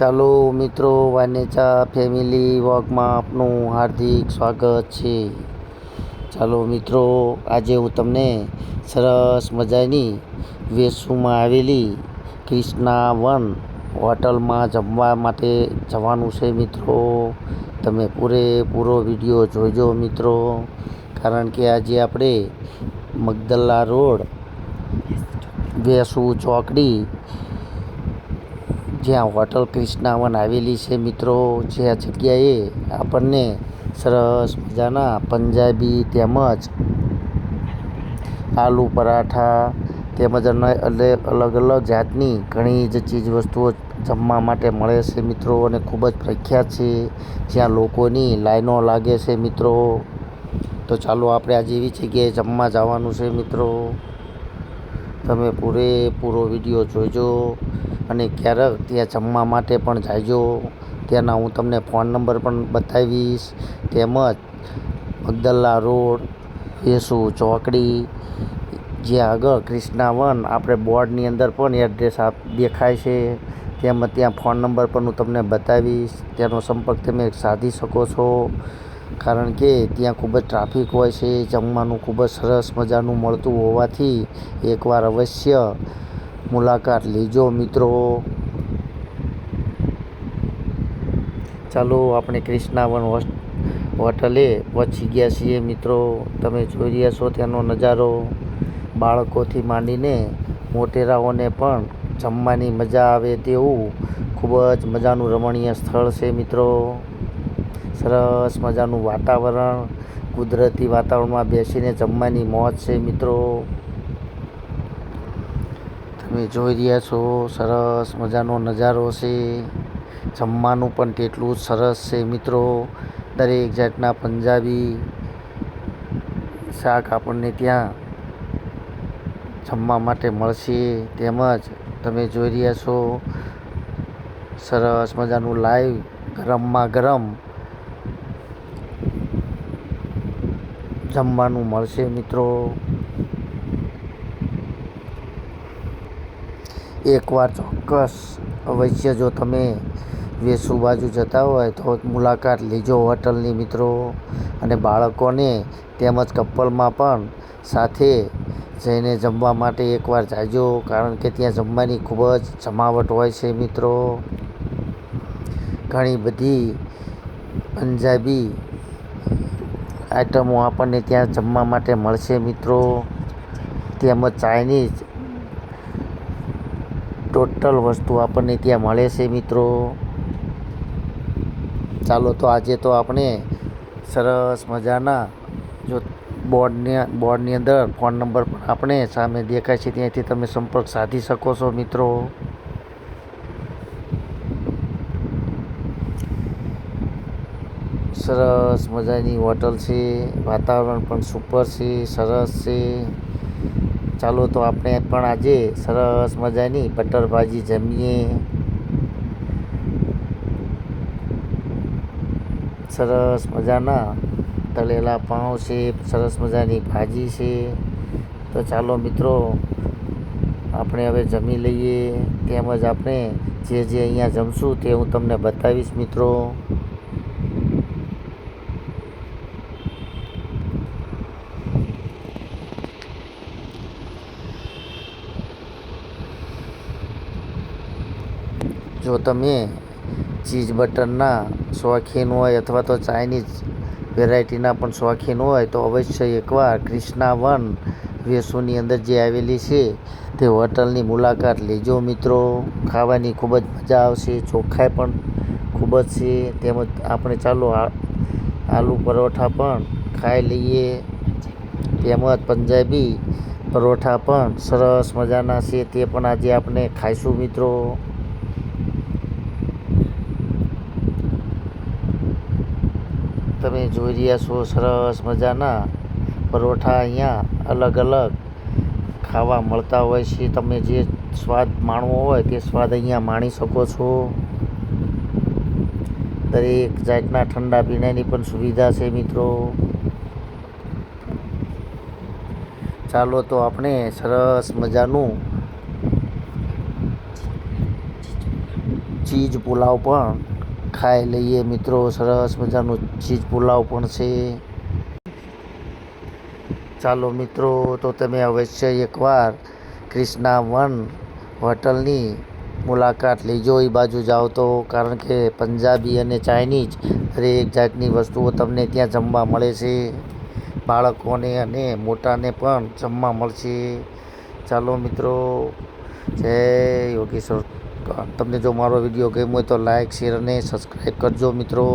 ચાલો મિત્રો, વાનેચા ફેમિલી વોકમાં આપનું હાર્દિક સ્વાગત છે. ચાલો મિત્રો, આજે હું તમને સરસ મજાની વેસુમાં આવેલી ક્રિષ્ના વન હોટલમાં જમવા માટે જવાનું છે મિત્રો. તમે પૂરેપૂરો વીડિયો જોજો મિત્રો, કારણ કે આજે આપણે મગદલ્લા રોડ, વેસુ ચોકડી જ્યાં હોટલ ક્રિષ્નાવન આવેલી છે મિત્રો, જે આ જગ્યાએ આપણને સરસ મજાના પંજાબી તેમજ આલુ પરાઠા તેમજ અલગ અલગ જાતની ઘણી જ ચીજ વસ્તુઓ જમવા માટે મળે છે મિત્રો અને ખૂબ જ પ્રખ્યાત છે, જ્યાં લોકોની લાઈનો લાગે છે મિત્રો. તો ચાલો આપણે આજે એવી જગ્યાએ જમવા જવાનું છે મિત્રો. તમે પૂરેપૂરો વીડિયો જોજો. અને ક્યારેક ત્યાં જમવા માટે પણ જાજો. ત્યાંના હું તમને ફોન નંબર પણ બતાવીશ. તેમજ મગદલ્લા રોડ, વેસુ ચોકડી, જ્યાં આગળ ક્રિષ્ના આપણે બોર્ડની અંદર પણ એડ્રેસ આપ દેખાય છે. તેમજ ત્યાં ફોન નંબર પણ હું તમને બતાવીશ. ત્યાંનો સંપર્ક તમે સાધી શકો છો. કારણ કે ત્યાં ખૂબ જ ટ્રાફિક હોય છે. જમવાનું ખૂબ જ સરસ મજાનું મળતું હોવાથી એકવાર અવશ્ય મુલાકાત લેજો મિત્રો. ચાલો આપણે ક્રિષ્નાવન હોટલે પહોંચી ગયા છીએ મિત્રો. તમે જોઈ રહ્યા છો ત્યાંનો નજારો. બાળકોથી માંડીને મોટેરાઓને પણ જમવાની મજા આવે તેવું ખૂબ જ મજાનું રમણીય સ્થળ છે મિત્રો. સરસ મજાનું વાતાવરણ, કુદરતી વાતાવરણમાં બેસીને જમવાની મોજ છે મિત્રો. તમે જોઈ રહ્યા છો, સરસ મજાનો નજારો છે. જમવાનું પણ તેટલું જ સરસ છે મિત્રો. દરેક જાતના પંજાબી શાક આપણને ત્યાં જમવા માટે મળશે. તેમજ તમે જોઈ રહ્યા છો, સરસ મજાનું લાઈવ ગરમમાં ગરમ જમવાનું મળશે મિત્રો. એકવાર ચોક્કસ અવશ્ય જો તમે વેસુ બાજુ જતા હોય તો મુલાકાત લેજો હોટલની મિત્રો અને બાળકોને તેમજ કપલમાં પણ સાથે જઈને જમવા માટે એકવાર જાજો, કારણ કે ત્યાં જમવાની ખૂબ જ જમાવટ હોય છે મિત્રો. ઘણી બધી પંજાબી આઈટમો આપણને ત્યાં જમવા માટે મળશે મિત્રો. તેમજ ચાઇનીઝ ટોટલ વસ્તુ આપણને ત્યાં મળે છે મિત્રો. ચાલો તો આજે તો આપણે સરસ મજાના જો બોર્ડની બોર્ડની અંદર ફોન નંબર પણ આપણે સામે દેખાય છે ત્યાંથી તમે સંપર્ક સાધી શકો છો મિત્રો. સરસ મજાની હોટલ છે, વાતાવરણ પણ સુપર છે, સરસ છે. ચાલો તો આપણે પણ આજે સરસ મજાની બટર ભાજી જમીએ. સરસ મજાના તળેલા પાઉં છે, સરસ મજાની ભાજી છે. તો ચાલો મિત્રો, આપણે હવે જમી લઈએ. તેમજ આપણે જે જે અહીંયા જમશું તે હું તમને બતાવીશ મિત્રો. જો તમે ચીઝ બટરના શોખીન હોય અથવા તો ચાઇનીઝ વેરાયટીના પણ શોખીન હોય, તો અવશ્ય એકવાર ક્રિષ્ના વન વેસુની અંદર જે આવેલી છે તે હોટલની મુલાકાત લેજો મિત્રો. ખાવાની ખૂબ જ મજા આવશે, ચોખ્ખાઈ પણ ખૂબ જ છે. તેમજ આપણે ચાલો આલુ પરોઠા પણ ખાઈ લઈએ. તેમજ પંજાબી પરોઠા પણ સરસ મજાના છે, તે પણ આજે આપણે ખાઈશું મિત્રો. તમે જોઈ રહ્યા છો, સરસ મજાના પરોઠા અહીંયા અલગ અલગ ખાવા મળતા હોય છે. તમે જે સ્વાદ માણવો હોય તે સ્વાદ અહીંયા માણી શકો છો. દરેક જાતના ઠંડા પીણાની પણ સુવિધા છે મિત્રો. ચાલો તો આપણે સરસ મજાનું ચીજ પુલાવ પણ ખાઈ લઈએ મિત્રો, સરસ મજાનું ચીજ પુલાવ પણ છે. ચાલો મિત્રો, તો તમે અવશ્ય એકવાર ક્રિષ્ના વન હોટલની મુલાકાત લેજો. એ બાજુ જાઓ તો, કારણ કે પંજાબી અને ચાઇનીઝ દરેક જાતની વસ્તુઓ તમને ત્યાં જમવા મળે છે. બાળકોને અને મોટાને પણ જમવા મળશે. ચાલો મિત્રો, જય યોગેશ્વર. તમને જો મારો વીડિયો ગમ્યો હોય તો લાઈક શેર અને સબસ્ક્રાઈબ કરજો મિત્રો.